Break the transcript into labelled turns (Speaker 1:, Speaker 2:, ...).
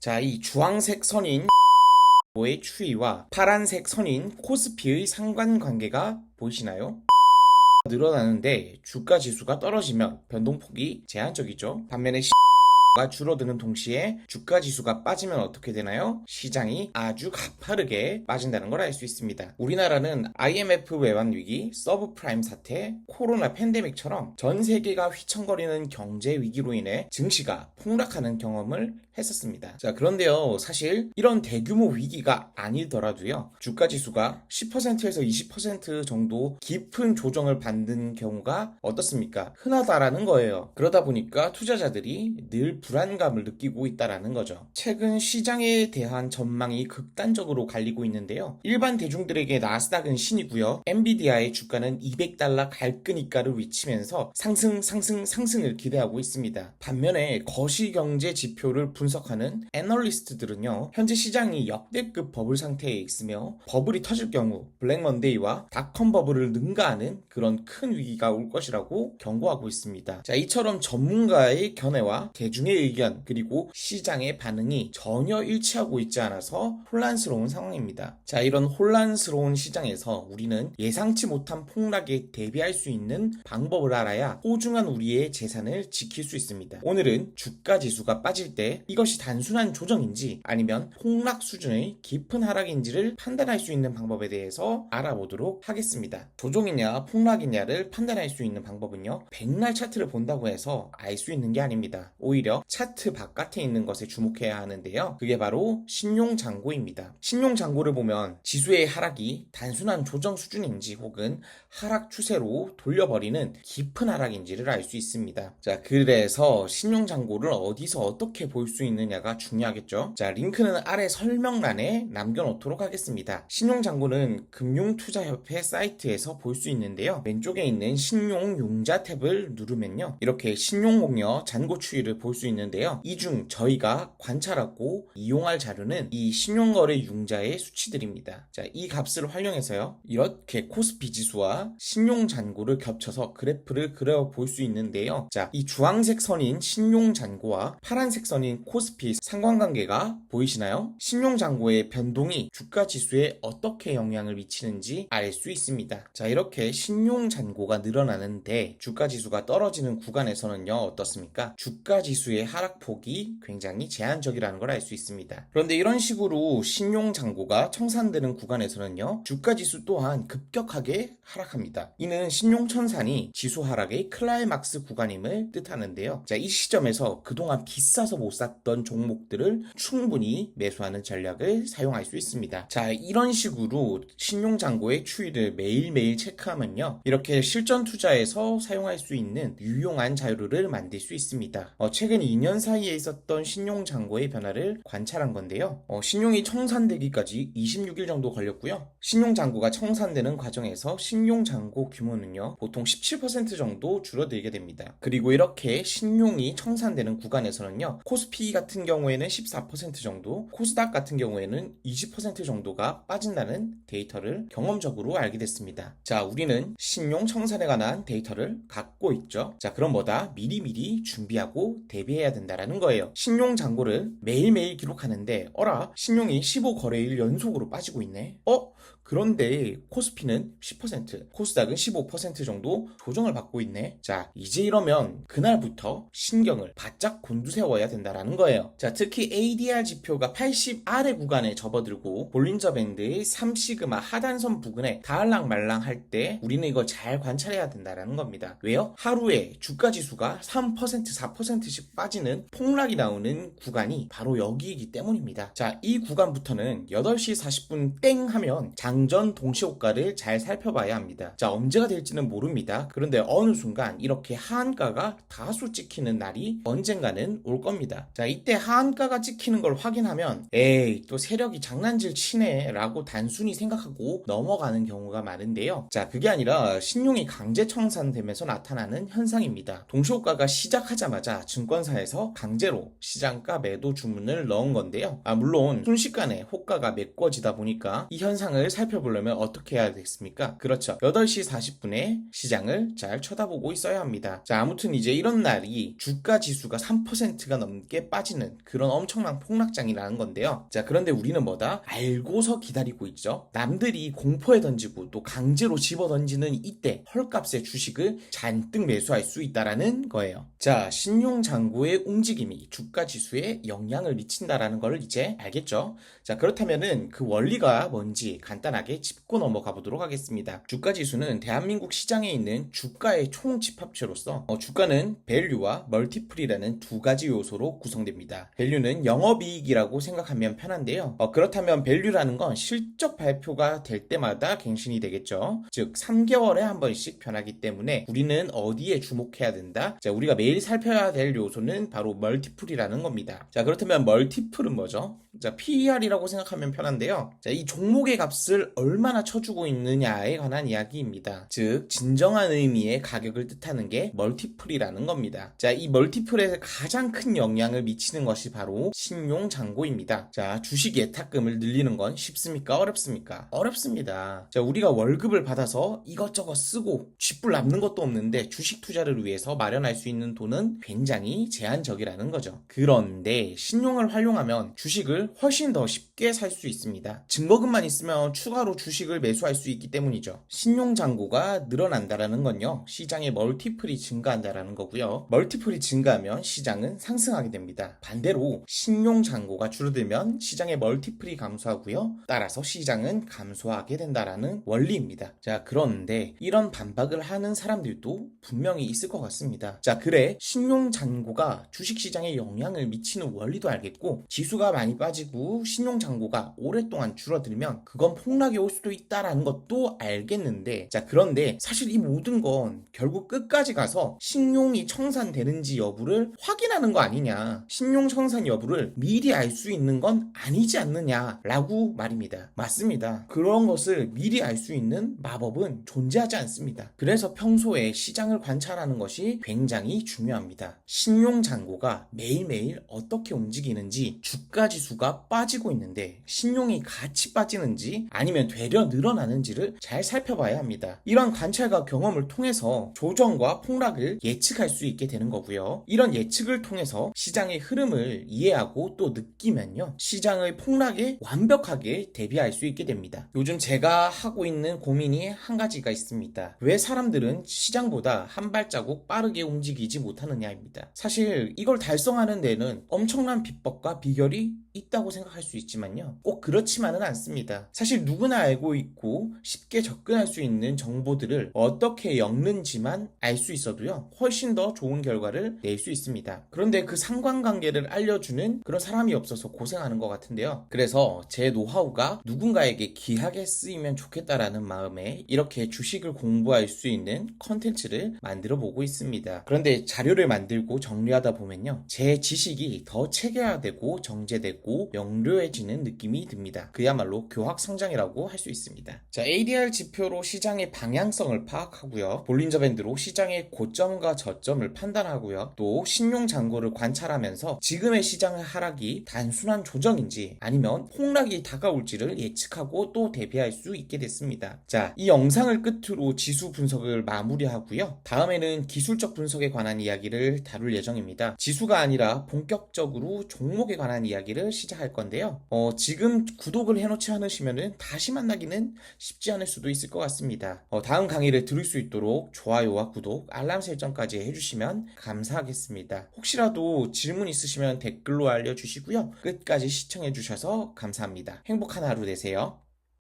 Speaker 1: 자, 이 주황색 선인 의 추이와 파란색 선인 코스피의 상관관계가 보이시나요? 늘어나는데 주가 지수가 떨어지면 변동폭이 제한적이죠. 반면에 가 줄어드는 동시에 주가 지수가 빠지면 어떻게 되나요? 시장이 아주 가파르게 빠진다는 걸 알 수 있습니다. 우리나라는 IMF 외환 위기, 서브프라임 사태, 코로나 팬데믹처럼 전 세계가 휘청거리는 경제 위기로 인해 증시가 폭락하는 경험을 했었습니다. 자, 그런데요, 사실 이런 대규모 위기가 아니더라도요, 주가 지수가 10%에서 20% 정도 깊은 조정을 받는 경우가 어떻습니까? 흔하다라는 거예요. 그러다 보니까 투자자들이 늘 불안감을 느끼고 있다라는 거죠. 최근 시장에 대한 전망이 극단적으로 갈리고 있는데요. 일반 대중들에게 나스닥은 신이고요. 엔비디아의 주가는 200달러 갈끄니까를 외치면서 상승, 상승, 상승을 기대하고 있습니다. 반면에 거시경제 지표를 분석 하는 애널리스트들은요. 현재 시장이 역대급 버블 상태에 있으며 버블이 터질 경우 블랙 먼데이와 닷컴 버블을 능가하는 그런 큰 위기가 올 것이라고 경고하고 있습니다. 자, 이처럼 전문가의 견해와 대중의 의견 그리고 시장의 반응이 전혀 일치하고 있지 않아서 혼란스러운 상황입니다. 자, 이런 혼란스러운 시장에서 우리는 예상치 못한 폭락에 대비할 수 있는 방법을 알아야 소중한 우리의 재산을 지킬 수 있습니다. 오늘은 주가 지수가 빠질 때 이것이 단순한 조정인지 아니면 폭락 수준의 깊은 하락인지를 판단할 수 있는 방법에 대해서 알아보도록 하겠습니다. 조정이냐 폭락이냐를 판단할 수 있는 방법은요. 백날 차트를 본다고 해서 알 수 있는 게 아닙니다. 오히려 차트 바깥에 있는 것에 주목해야 하는데요. 그게 바로 신용 잔고입니다. 신용 잔고를 보면 지수의 하락이 단순한 조정 수준인지 혹은 하락 추세로 돌려버리는 깊은 하락인지를 알 수 있습니다. 자, 그래서 신용 잔고를 어디서 어떻게 볼수 있느냐가 중요하겠죠. 자, 링크는 아래 설명란에 남겨놓도록 하겠습니다. 신용 잔고는 금융투자협회 사이트에서 볼 수 있는데요. 왼쪽에 있는 신용융자 탭을 누르면요. 이렇게 신용공여 잔고 추이를 볼 수 있는데요. 이 중 저희가 관찰하고 이용할 자료는 이 신용거래 융자의 수치들입니다. 자, 이 값을 활용해서요. 이렇게 코스피 지수와 신용 잔고를 겹쳐서 그래프를 그려 볼 수 있는데요. 자, 이 주황색 선인 신용 잔고와 파란색 선인 코스피 상관관계가 보이시나요? 신용 잔고의 변동이 주가 지수에 어떻게 영향을 미치는지 알 수 있습니다. 자, 이렇게 신용 잔고가 늘어나는데 주가 지수가 떨어지는 구간에서는요. 어떻습니까? 주가 지수의 하락폭이 굉장히 제한적이라는 걸 알 수 있습니다. 그런데 이런 식으로 신용 잔고가 청산되는 구간에서는요. 주가 지수 또한 급격하게 하락합니다. 이는 신용 청산이 지수 하락의 클라이막스 구간임을 뜻하는데요. 자, 이 시점에서 그동안 비싸서 못 샀던 종목들을 충분히 매수하는 전략을 사용할 수 있습니다. 자, 이런 식으로 신용 잔고의 추이를 매일매일 체크하면요. 이렇게 실전 투자에서 사용할 수 있는 유용한 자료를 만들 수 있습니다. 어, 최근 2년 사이에 있었던 신용 잔고의 변화를 관찰한 건데요. 어, 신용이 청산되기까지 26일 정도 걸렸고요. 신용 잔고가 청산되는 과정에서 신용 잔고 규모는요. 보통 17% 정도 줄어들게 됩니다. 그리고 이렇게 신용이 청산되는 구간에서는요. 코스피 같은 경우에는 14% 정도, 코스닥 같은 경우에는 20% 정도가 빠진다는 데이터를 경험적으로 알게 됐습니다. 자, 우리는 신용 청산에 관한 데이터를 갖고 있죠. 자, 그럼 뭐다? 미리미리 준비하고 대비해야 된다라는 거예요. 신용 잔고를 매일매일 기록하는데, 어라, 신용이 15 거래일 연속으로 빠지고 있네. 어? 그런데 코스피는 10%, 코스닥은 15% 정도 조정을 받고 있네. 자, 이제 이러면 그날부터 신경을 바짝 곤두세워야 된다라는 거예요. 자, 특히 ADR 지표가 80 아래 구간에 접어들고 볼린저 밴드의 3시그마 하단선 부근에 다알랑 말랑 할 때 우리는 이걸 잘 관찰해야 된다라는 겁니다. 왜요? 하루에 주가 지수가 3% 4%씩 빠지는 폭락이 나오는 구간이 바로 여기이기 때문입니다. 자, 이 구간부터는 8시 40분 땡 하면 장전 동시 호가를 잘 살펴봐야 합니다. 자, 언제가 될지는 모릅니다. 그런데 어느 순간 이렇게 하한가가 다수 찍히는 날이 언젠가는 올 겁니다. 자, 이때 하한가가 찍히는 걸 확인하면 에이, 또 세력이 장난질 치네 라고 단순히 생각하고 넘어가는 경우가 많은데요. 자, 그게 아니라 신용이 강제 청산되면서 나타나는 현상입니다. 동시 호가가 시작하자마자 증권사에서 강제로 시장가 매도 주문을 넣은 건데요. 아, 물론 순식간에 호가가 메꿔지다 보니까 이 현상을 살펴 보려면 어떻게 해야 되겠습니까? 그렇죠. 8시 40분에 시장을 잘 쳐다보고 있어야 합니다. 자, 아무튼 이제 이런 날이 주가 지수가 3%가 넘게 빠지는 그런 엄청난 폭락장이라는 건데요. 자, 그런데 우리는 뭐다? 알고서 기다리고 있죠. 남들이 공포에 던지고 또 강제로 집어 던지는 이때 헐값의 주식을 잔뜩 매수할 수 있다라는 거예요. 자, 신용 잔고의 움직임이 주가 지수에 영향을 미친다라는 걸 이제 알겠죠? 자, 그렇다면은 그 원리가 뭔지 간단하게 짚고 넘어가 보도록 하겠습니다. 주가 지수는 대한민국 시장에 있는 주가의 총 집합체로서 어, 주가는 밸류와 멀티플이라는 두 가지 요소로 구성됩니다. 밸류는 영업이익이라고 생각하면 편한데요. 어, 그렇다면 밸류라는 건 실적 발표가 될 때마다 갱신이 되겠죠. 즉 3개월에 한 번씩 변하기 때문에 우리는 어디에 주목해야 된다? 자, 우리가 매일 살펴야 될 요소는 바로 멀티플이라는 겁니다. 자, 그렇다면 멀티플은 뭐죠? 자, PER이라고 생각하면 편한데요. 자, 이 종목의 값을 얼마나 쳐주고 있느냐에 관한 이야기입니다. 즉, 진정한 의미의 가격을 뜻하는 게 멀티플이라는 겁니다. 자, 이 멀티플에 가장 큰 영향을 미치는 것이 바로 신용 잔고입니다. 자, 주식 예탁금을 늘리는 건 쉽습니까? 어렵습니까? 어렵습니다. 자, 우리가 월급을 받아서 이것저것 쓰고 쥐뿔 남는 것도 없는데 주식 투자를 위해서 마련할 수 있는 돈은 굉장히 제한적이라는 거죠. 그런데 신용을 활용하면 주식을 훨씬 더 쉽게 살 수 있습니다. 증거금만 있으면 추 가로 주식을 매수할 수 있기 때문이죠. 신용 잔고가 늘어난다라는 건요. 시장의 멀티플이 증가한다라는 거고요. 멀티플이 증가하면 시장은 상승하게 됩니다. 반대로 신용 잔고가 줄어들면 시장의 멀티플이 감소하고요. 따라서 시장은 감소하게 된다라는 원리입니다. 자, 그런데 이런 반박을 하는 사람들도 분명히 있을 것 같습니다. 자, 그래 신용 잔고가 주식 시장에 영향을 미치는 원리도 알겠고 지수가 많이 빠지고 신용 잔고가 오랫동안 줄어들면 그건 폭 락이 올 수도 있다라는 것도 알겠는데 자, 그런데 사실 이 모든 건 결국 끝까지 가서 신용이 청산되는지 여부를 확인하는 거 아니냐. 신용 청산 여부를 미리 알 수 있는 건 아니지 않느냐라고 말입니다. 맞습니다. 그런 것을 미리 알 수 있는 마법은 존재하지 않습니다. 그래서 평소에 시장을 관찰하는 것이 굉장히 중요합니다. 신용 잔고가 매일매일 어떻게 움직이는지 주가 지수가 빠지고 있는데 신용이 같이 빠지는지 아니 면 되려 늘어나는지를 잘 살펴봐야 합니다. 이런 관찰과 경험을 통해서 조정과 폭락을 예측할 수 있게 되는 거고요. 이런 예측을 통해서 시장의 흐름을 이해하고 또 느끼면요. 시장의 폭락에 완벽하게 대비할 수 있게 됩니다. 요즘 제가 하고 있는 고민이 한 가지가 있습니다. 왜 사람들은 시장보다 한 발자국 빠르게 움직이지 못하느냐입니다. 사실 이걸 달성하는 데는 엄청난 비법과 비결이 있다고 생각할 수 있지만요. 꼭 그렇지만은 않습니다. 사실 누구나 알고 있고 쉽게 접근할 수 있는 정보들을 어떻게 엮는지만 알 수 있어도요. 훨씬 더 좋은 결과를 낼 수 있습니다. 그런데 그 상관관계를 알려주는 그런 사람이 없어서 고생하는 것 같은데요. 그래서 제 노하우가 누군가에게 귀하게 쓰이면 좋겠다라는 마음에 이렇게 주식을 공부할 수 있는 컨텐츠를 만들어 보고 있습니다. 그런데 자료를 만들고 정리하다 보면요. 제 지식이 더 체계화되고 정제되고 명료해지는 느낌이 듭니다. 그야말로 교학 성장이라고 할 수 있습니다. 자, ADR 지표로 시장의 방향성을 파악하고요. 볼린저 밴드로 시장의 고점과 저점을 판단하고요. 또 신용 잔고를 관찰하면서 지금의 시장의 하락이 단순한 조정인지 아니면 폭락이 다가올지를 예측하고 또 대비할 수 있게 됐습니다. 자, 이 영상을 끝으로 지수 분석을 마무리하고요. 다음에는 기술적 분석에 관한 이야기를 다룰 예정입니다. 지수가 아니라 본격적으로 종목에 관한 이야기를 시작할 건데요. 어, 지금 구독을 해놓지 않으시면은 다시 만나기는 쉽지 않을 수도 있을 것 같습니다. 어, 다음 강의를 들을 수 있도록 좋아요와 구독, 알람 설정까지 해주시면 감사하겠습니다. 혹시라도 질문 있으시면 댓글로 알려주시고요. 끝까지 시청해주셔서 감사합니다. 행복한 하루 되세요.